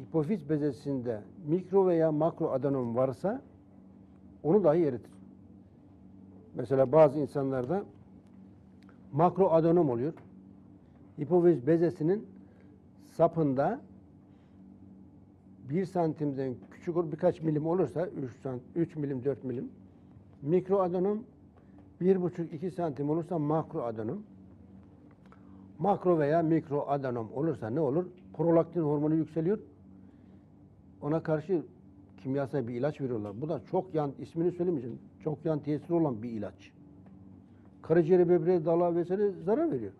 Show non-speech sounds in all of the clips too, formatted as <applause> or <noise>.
Hipofiz bezesinde mikro veya makro adenom varsa onu dahi eritir. Mesela bazı insanlarda makro adenom oluyor. Hipofiz bezesinin sapında bir santimden küçük olur, birkaç milim olursa 3, sant, 3 milim, 4 milim. Mikro adenom 1,5-2 santim olursa makro adenom. Makro veya mikro adenom olursa ne olur? Prolaktin hormonu yükseliyor. Ona karşı kimyasal bir ilaç veriyorlar. Bu da çok yan, ismini söylemeyeceğim. Çok yan tesiri olan bir ilaç. Karaciğere, böbreğe, dala vesaire zarar veriyor.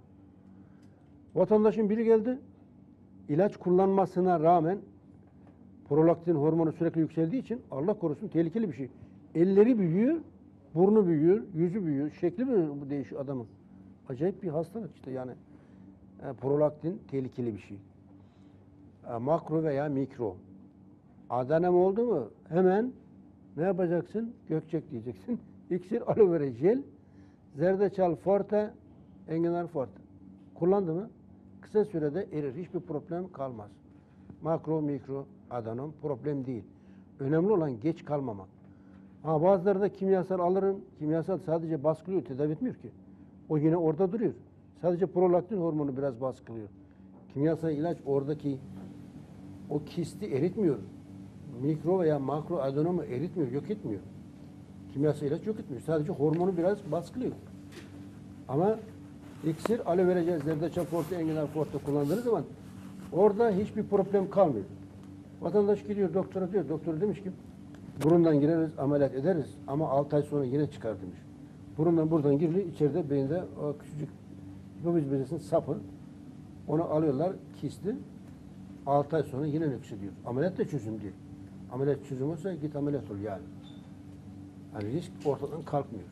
Vatandaşın biri geldi. ilaç kullanmasına rağmen prolaktin hormonu sürekli yükseldiği için Allah korusun tehlikeli bir şey. Elleri büyüyor, burnu büyüyor, yüzü büyüyor, şekli mi bu değişiyor adamın? Acayip bir hastalık işte yani. E, prolaktin tehlikeli bir şey. E, makro veya mikro. Adenem oldu mu hemen ne yapacaksın? Gökçek diyeceksin. <laughs> İksir, aloe vera jel, zerdeçal forte, enginar forte. Kullandı mı kısa sürede erir. Hiçbir problem kalmaz. Makro, mikro, adenom problem değil. Önemli olan geç kalmamak. Ha bazıları da kimyasal alırım. Kimyasal sadece baskılıyor, tedavi etmiyor ki. O yine orada duruyor. Sadece prolaktin hormonu biraz baskılıyor. Kimyasal ilaç oradaki o kisti eritmiyor. Mikro veya makro adenomu eritmiyor, yok etmiyor. Kimyasal ilaç yok etmiyor. Sadece hormonu biraz baskılıyor. Ama iksir, aloe vera zerdeçal forte, enginar forte kullandığınız zaman orada hiçbir problem kalmıyor. Vatandaş gidiyor doktora diyor, doktor demiş ki burundan gireriz, ameliyat ederiz ama 6 ay sonra yine çıkar demiş. Burundan buradan giriliyor, içeride beyinde o küçücük hipofiz bezesinin sapı, onu alıyorlar, kisti, 6 ay sonra yine nüksediyor. Ameliyat da çözüm değil. Ameliyat çözüm olsa git ameliyat ol yani. Yani risk ortadan kalkmıyor.